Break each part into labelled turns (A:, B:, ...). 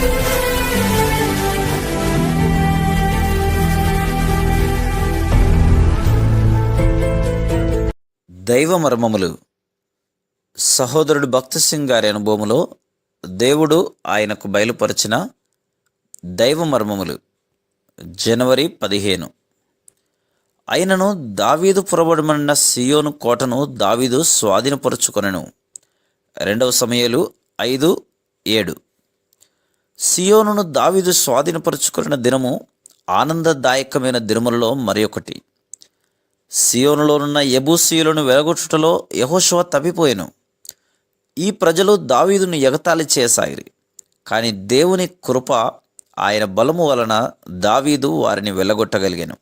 A: దైవ మర్మములు సహోదరుడు భక్త సింగ్ గారి అనుభవములో దేవుడు ఆయనకు బయలుపరిచిన దైవ మర్మములు జనవరి పదిహేను. అయినను దావీదు పురబడమన్న సియోను కోటను దావీదు స్వాధీనపరుచుకొనెను. రెండవ సమయాలు ఐదు ఏడు. సియోనును దావీదు స్వాధీనపరుచుకున్న దినము ఆనందదాయకమైన దినములలో మరి ఒకటి. సియోనులోనున్న యబూసీయులను వెలగొట్టుటలో యహోషవ తప్పిపోయాను. ఈ ప్రజలు దావీదును ఎగతాళి చేసాగిరి కానీ దేవుని కృప ఆయన బలము వలన దావీదు వారిని వెళ్ళగొట్టగలిగాను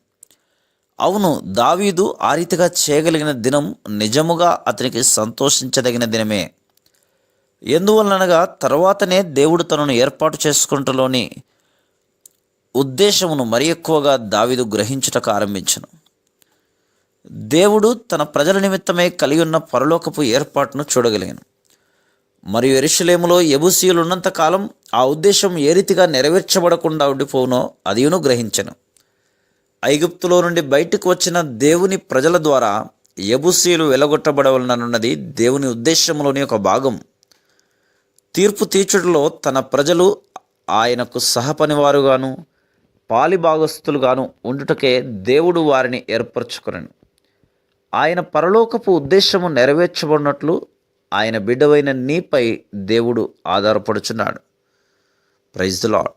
A: అవును దావీదు ఆ రీతిగా చేయగలిగిన దినం నిజముగా అతనికి సంతోషించదగిన దినమే. ఎందువలనగా తర్వాతనే దేవుడు తనను ఏర్పాటు చేసుకుంటలోని ఉద్దేశమును మరి ఎక్కువగా దావిదు గ్రహించుటకు ఆరంభించను. దేవుడు తన ప్రజల నిమిత్తమే కలిగి ఉన్న పరలోకపు ఏర్పాటును చూడగలిగాను. మరియు ఎరుషలేములో ఎబుసీయులు ఉన్నంతకాలం ఆ ఉద్దేశం ఏ రీతిగా నెరవేర్చబడకుండా ఉండిపోవునో అదియును గ్రహించను. ఐగుప్తులో నుండి బయటకు వచ్చిన దేవుని ప్రజల ద్వారా ఎబుసీలు వెలగొట్టబడవలనన్నది దేవుని ఉద్దేశంలోని ఒక భాగం. తీర్పు తీర్చుటలో తన ప్రజలు ఆయనకు సహపనివారుగాను పాలిభాగస్తులుగాను ఉండుటకే దేవుడు వారిని ఏర్పరచుకొనను. ఆయన పరలోకపు ఉద్దేశము నెరవేర్చబడినట్లు ఆయన బిడ్డవైన నీపై దేవుడు ఆధారపడుచున్నాడు. Praise the lord